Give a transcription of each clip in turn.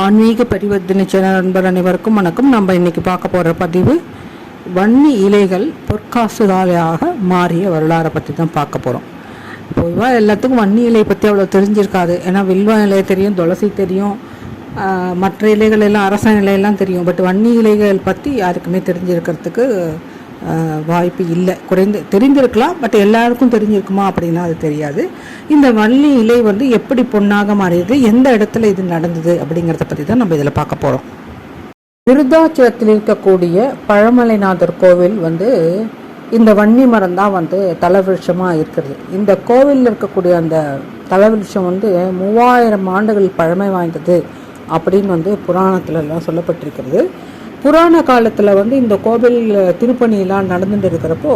ஆன்மீக பரிவர்த்தனை சேனல் நண்பர் அனைவருக்கும் வணக்கம். நம்ம இன்னைக்கு பார்க்க போகிற பதிவு வன்னி இலைகள் பொற்காசுதாலையாக மாறிய வரலாறை பற்றி தான் பார்க்க போகிறோம் பொதுவாக எல்லாத்துக்கும் வன்னி இலை பற்றி அவ்வளோ தெரிஞ்சிருக்காது. ஏன்னா வில்வ இலை தெரியும் துளசி தெரியும் மற்ற இலைகள் எல்லாம் அரச இலையெல்லாம் தெரியும். பட் வன்னி இலைகள் பற்றி யாருக்குமே தெரிஞ்சிருக்கிறதுக்கு வாய்ப்பு இல்லை. குறைந்து தெரிந்திருக்கலாம் பட் எல்லாருக்கும் தெரிஞ்சிருக்குமா அப்படின்னா அது தெரியாது. இந்த வள்ளி இலை வந்து எப்படி பொன்னாக மாறியது எந்த இடத்துல இது நடந்தது அப்படிங்கிறத பற்றி தான் நம்ம இதில் பார்க்க போகிறோம் விருத்தாச்சலத்தில் இருக்கக்கூடிய பழமலைநாதர் கோவில் வந்து இந்த வன்னி மரம் தான் வந்து தலவிருஷமாக இருக்கிறது. இந்த கோவிலில் இருக்கக்கூடிய அந்த தலவிருஷம் வந்து மூவாயிரம் ஆண்டுகள் பழமை வாய்ந்தது அப்படின்னு வந்து புராணத்துலலாம் சொல்லப்பட்டிருக்கிறது. புராண காலத்தில் வந்து இந்த கோவில் திருப்பணியெல்லாம் நடந்துட்டு இருக்கிறப்போ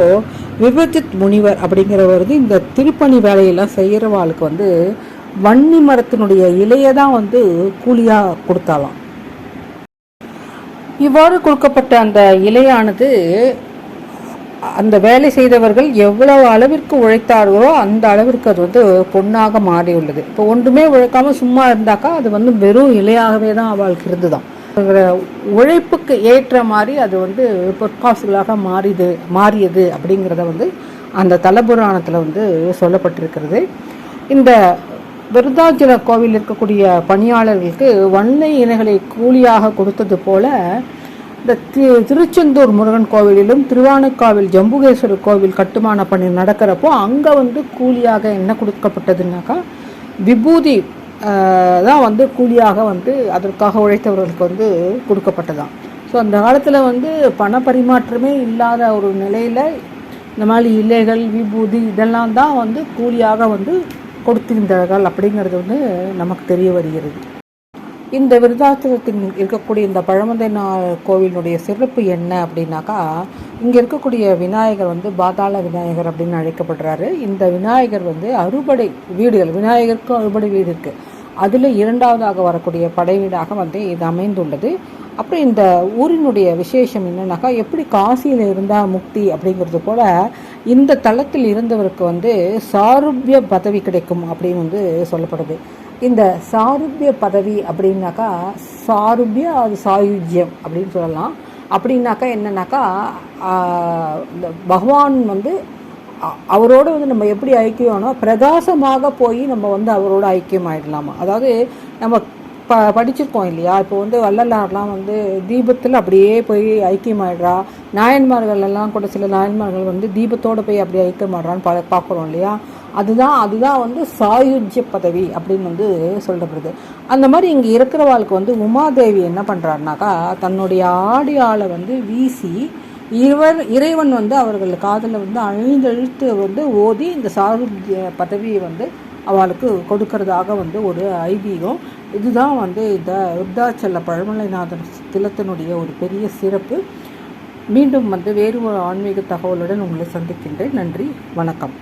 விபஜித் முனிவர் அப்படிங்கிறவர் வந்து இந்த திருப்பணி வேலையெல்லாம் செய்கிறவாளுக்கு வந்து வன்னி மரத்தினுடைய இலையை தான் வந்து கூலியாக கொடுத்தாலாம் இவ்வாறு கொடுக்கப்பட்ட அந்த இலையானது அந்த வேலை செய்தவர்கள் எவ்வளவு அளவிற்கு உழைத்தார்களோ அந்த அளவிற்கு அது வந்து பொண்ணாக மாறியுள்ளது. இப்போ ஒன்றுமே உழைக்காமல் சும்மா இருந்தாக்கா அது வந்து வெறும் இலையாகவே தான் அவளுக்கு இருந்துதான் உழைப்புக்கு ஏற்ற மாதிரி அது வந்து பொற்காசுகளாக மாறிது மாறியது அப்படிங்கிறத வந்து அந்த தலபுராணத்தில் வந்து சொல்லப்பட்டிருக்கிறது. இந்த விருதாச்சல கோவில் இருக்கக்கூடிய பணியாளர்களுக்கு வன்னை இலைகளை கூலியாக கொடுத்தது போல இந்த தி- திருச்செந்தூர் முருகன் கோவிலிலும் திருவானுக்காவில் ஜம்புகேஸ்வரர் கோவில் கட்டுமான பணி நடக்கிறப்போ அங்கே வந்து கூலியாக என்ன கொடுக்கப்பட்டதுன்னாக்கா விபூதி தான் வந்து கூலியாக வந்து அதற்காக உழைத்தவர்களுக்கு வந்து கொடுக்கப்பட்டதாம். ஸோ அந்த காலத்தில் வந்து பண பரிமாற்றமே இல்லாத ஒரு நிலையில் இந்த மாதிரி இலைகள் விபூதி இதெல்லாம் தான் வந்து கூலியாக வந்து கொடுத்திருந்தார்கள் அப்படிங்கிறது வந்து நமக்கு தெரிய வருகிறது. இந்த விருதாச்சலத்தின் இருக்கக்கூடிய இந்த பழமுதினார் கோவிலுடைய சிறப்பு என்ன அப்படின்னாக்கா இங்கே இருக்கக்கூடிய விநாயகர் வந்து பாதாள விநாயகர் அப்படின்னு அழைக்கப்படுறாரு. இந்த விநாயகர் வந்து அறுபடை வீடுகள் விநாயகருக்கும் அறுபடை வீடு இருக்குது அதில் இரண்டாவதாக வரக்கூடிய படை வீடாக வந்து இது அமைந்துள்ளது. அப்புறம் இந்த ஊரினுடைய விசேஷம் என்னன்னாக்கா எப்படி காசியில் இருந்தால் முக்தி அப்படிங்கிறது போல் இந்த தளத்தில் இருந்தவருக்கு வந்து சாருபிய பதவி கிடைக்கும் அப்படின்னு வந்து சொல்லப்படுது. இந்த சாருபிய பதவி அப்படின்னாக்கா சாருபிய அது சாயுஜ்யம் அப்படின்னு சொல்லலாம். அப்படின்னாக்கா என்னன்னாக்கா இந்த பகவான் வந்து அவரோடு அவரோட வந்து நம்ம எப்படி ஐக்கியம்னா பிரகாசமாக போய் நம்ம வந்து அவரோட ஐக்கியம் ஆயிடலாமா அதாவது நம்ம ப படிச்சிருக்கோம் இல்லையா? இப்போ வந்து வள்ளலார்லாம் வந்து தீபத்தில் அப்படியே போய் ஐக்கியமாயிடுறா. நாயன்மார்கள் எல்லாம் கூட சில நாயன்மார்கள் வந்து தீபத்தோட போய் அப்படியே ஐக்கியமாடுறான்னு பா பார்க்குறோம் இல்லையா? அதுதான் அதுதான் வந்து சாயுஜ்ய பதவி அப்படின்னு வந்து சொல்லப்படுது. அந்த மாதிரி இங்கே இருக்கிறவாளுக்கு வந்து உமாதேவி என்ன பண்ணுறாருனாக்கா தன்னுடைய ஆடியாளை வந்து வீசி இவர் இறைவன் வந்து அவர்கள் காதில் வந்து அழிந்தெழுத்து வந்து ஓதி இந்த சாருஜ்ய பதவியை வந்து அவளுக்கு கொடுக்கறதாக வந்து ஒரு ஐதீகம். இதுதான் வந்து இந்த விருத்தாச்சல பழமலைநாதன் திலத்தினுடைய ஒரு பெரிய சிறப்பு. மீண்டும் வந்து வேறு ஒரு ஆன்மீக தகவலுடன் உங்களை சந்திக்கின்றேன். நன்றி வணக்கம்.